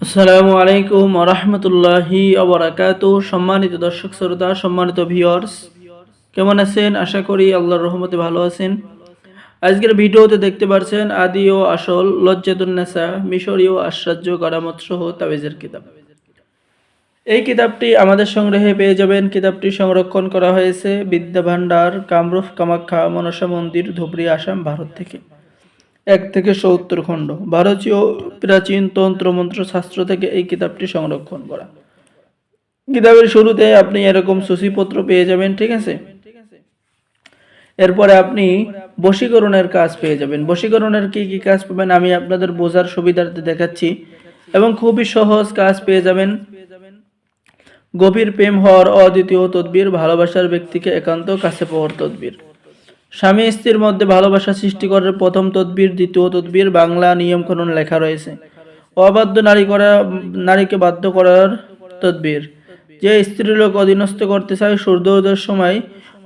আসসালামু আলাইকুম রহমতুল্লাহি অবরাকাত সম্মানিত দর্শক, শ্রোতা, সম্মানিত ভিউয়ার্স কেমন আছেন? আশা করি আল্লাহর রহমতে ভালো আছেন। আজকের ভিডিওতে দেখতে পাচ্ছেন আদি ও আসল লজ্জাতুন্নেসা মিশরীয় আশ্চর্য কারামত সহ তাবিজের কিতাব। এই কিতাবটি আমাদের সংগ্রহে পেয়ে যাবেন। কিতাবটি সংরক্ষণ করা হয়েছে বিদ্যা ভান্ডার কামরূপ, কামাখ্যা, মনসা মন্দির, ধুবড়ি, আসাম, ভারত থেকে। এক থেকে সত্তর খণ্ড। ভারতীয় প্রাচীন তন্ত্র মন্ত্র শাস্ত্র থেকে এই কিতাবটি সংরক্ষণ করা। কিতাবের শুরুতে আপনি এরকম সূচিপত্র পেয়ে যাবেন, ঠিক আছে? এরপরে আপনি বশীকরণের কাজ পেয়ে যাবেন। বশীকরণের কি কি কাজ পাবেন আমি আপনাদের বোঝার সুবিধার্থে দেখাচ্ছি এবং খুবই সহজ কাজ পেয়ে যাবেন। গভীর প্রেম হওয়ার অদ্বিতীয় তদ্বির, ভালোবাসার ব্যক্তিকে একান্ত কাছে পাওয়ার তদ্বির। স্বামী স্ত্রীর মধ্যে ভালোবাসা সৃষ্টি করার প্রথম তদবির, দ্বিতীয় তদবির, বাংলা নিয়মকানুন লেখা রয়েছে। অবাধ্য নারী করা, নারীকে বাধ্য করার তদবির। যে স্ত্রী লোক অধীনস্থ করতে চায়, সূর্যোদয়ের সময়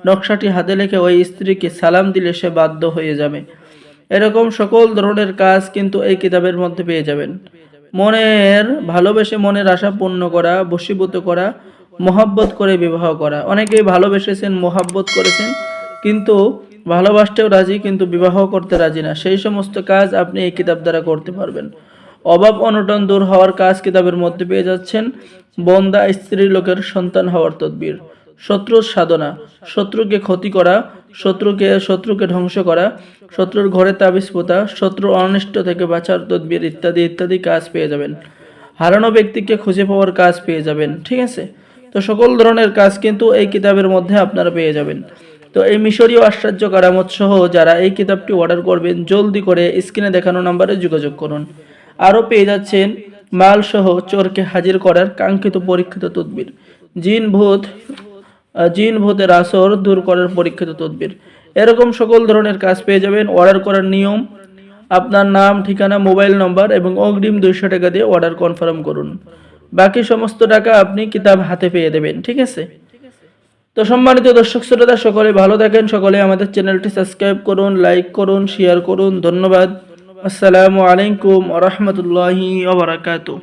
নকশাটি হাতে লেখে ওই স্ত্রীকে সালাম দিলে সে বাধ্য হয়ে যাবে। এরকম সকল ধরনের কাজ কিন্তু এই কিতাবের মধ্যে পেয়ে যাবেন। মনের ভালোবেসে মনের আশা পূর্ণ করা, বশীভূত করা, মহাব্বত করে বিবাহ করা। অনেকেই ভালোবেসেছেন, মহাব্বত করেছেন, কিন্তু ভালোবাসতেও রাজি কিন্তু বিবাহ করতে রাজি না। সেই সমস্ত কাজ আপনি এই কিতাব দ্বারা করতে পারবেন। অভাব অনটন দূর হওয়ার কাজ কিতাবের মধ্যে পেয়ে যাচ্ছেন। বন্দা স্ত্রী লোকের সন্তান হওয়ার তদবির। শত্রুর সাধনা, শত্রুকে ক্ষতি করা, শত্রুকে শত্রুকে ধ্বংস করা, শত্রুর ঘরে তাবিজ পোতা, শত্রু অনিষ্ট থেকে বাঁচার তদবির ইত্যাদি ইত্যাদি কাজ পেয়ে যাবেন। হারানো ব্যক্তিকে খুঁজে পাওয়ার কাজ পেয়ে যাবেন, ঠিক আছে? তো সকল ধরনের কাজ কিন্তু এই কিতাবের মধ্যে আপনারা পেয়ে যাবেন। তো এই মিশরীয় আশ্চর্য কারামত সহ যারা এই কিতাবটি অর্ডার করবেন, জলদি করে স্ক্রিনে দেখানো নাম্বারে যোগাযোগ করুন। আরও পেয়ে যাচ্ছেন মাল সহ চোরকে হাজির করার কাঙ্ক্ষিত পরীক্ষিত তদবির। জিন ভূত জিন ভূতের আসর দূর করার পরীক্ষিত তদবির। এরকম সকল ধরনের কাজ পেয়ে যাবেন অর্ডার করার নিয়ম, আপনার নাম, ঠিকানা, মোবাইল নম্বর এবং অগ্রিম দুইশো টাকা দিয়ে অর্ডার কনফার্ম করুন। বাকি সমস্ত টাকা আপনি কিতাব হাতে পেয়ে দেবেন, ঠিক আছে? তো সম্মানিত দর্শক শ্রোতা, সকলে ভালো থাকেন, সকলে আমাদের চ্যানেলটি সাবস্ক্রাইব করুন, লাইক করুন শেয়ার করুন, ধন্যবাদ। আসসালামু আলাইকুম রহমতুল্লাহি ওবরাকাতু